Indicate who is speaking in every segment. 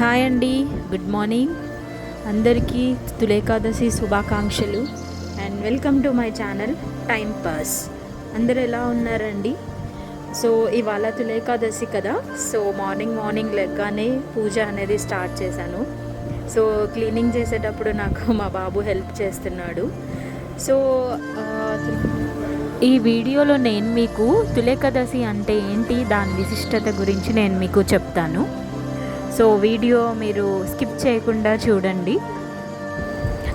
Speaker 1: Hi అండి good morning. అందరికీ తులేకాదశి శుభాకాంక్షలు. And welcome to my channel time pass. అందరు ఎలా ఉన్నారండి? సో ఇవాళ తులేకాదశి కదా. సో మార్నింగ్ మార్నింగ్ లెగ్గానే పూజ అనేది స్టార్ట్ చేశాను. సో క్లీనింగ్ చేసేటప్పుడు నాకు మా బాబు హెల్ప్ చేస్తున్నాడు. సో ఈ వీడియోలో నేను మీకు తులేకాదశి అంటే ఏంటి దాని విశిష్టత గురించి నేను మీకు చెప్తాను. సో వీడియో మీరు స్కిప్ చేయకుండా చూడండి.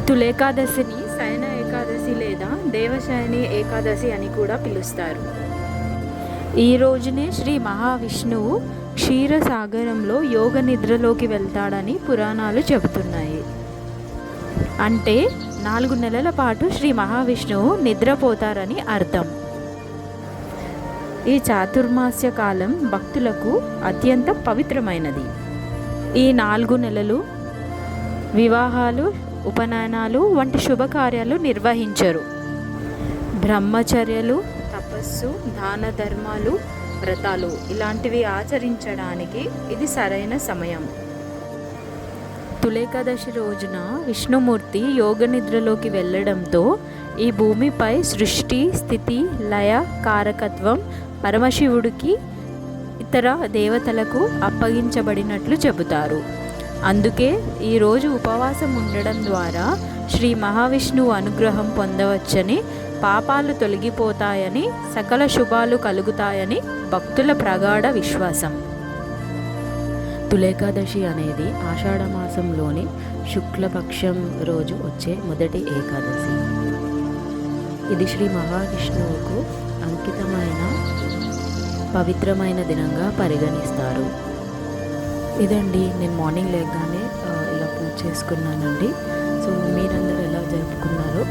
Speaker 1: తులేకాదశిని శయన ఏకాదశి లేదా దేవశయని ఏకాదశి అని కూడా పిలుస్తారు. ఈ రోజునే శ్రీ మహావిష్ణువు క్షీరసాగరంలో యోగ నిద్రలోకి వెళ్తాడని పురాణాలు చెబుతున్నాయి. అంటే నాలుగు నెలల పాటు శ్రీ మహావిష్ణువు నిద్రపోతారని అర్థం. ఈ చాతుర్మాస్య కాలం భక్తులకు అత్యంత పవిత్రమైనది. ఈ నాలుగు నెలలు వివాహాలు ఉపనయనాలు వంటి శుభకార్యాలు నిర్వహించరు. బ్రహ్మచర్యలు తపస్సు దాన ధర్మాలు వ్రతాలు ఇలాంటివి ఆచరించడానికి ఇది సరైన సమయం. తులేకాదశి రోజున విష్ణుమూర్తి యోగ నిద్రలోకి వెళ్ళడంతో ఈ భూమిపై సృష్టి స్థితి లయ కారకత్వం పరమశివుడికి ఇతర దేవతలకు అప్పగించబడినట్లు చెబుతారు. అందుకే ఈరోజు ఉపవాసం ఉండడం ద్వారా శ్రీ మహావిష్ణువు అనుగ్రహం పొందవచ్చని పాపాలు తొలగిపోతాయని సకల శుభాలు కలుగుతాయని భక్తుల ప్రగాఢ విశ్వాసం. తులేకాదశి అనేది ఆషాఢమాసంలోని శుక్లపక్షం రోజు వచ్చే మొదటి ఏకాదశి. ఇది శ్రీ మహావిష్ణువుకు అంకితమైన పవిత్రమైన దినంగా పరిగణిస్తారు. ఇదండి నేను మార్నింగ్ లేగానే ఇలా పూజ చేసుకున్నానండి. సో మీరందరూ ఎలా జరుపుకున్నారో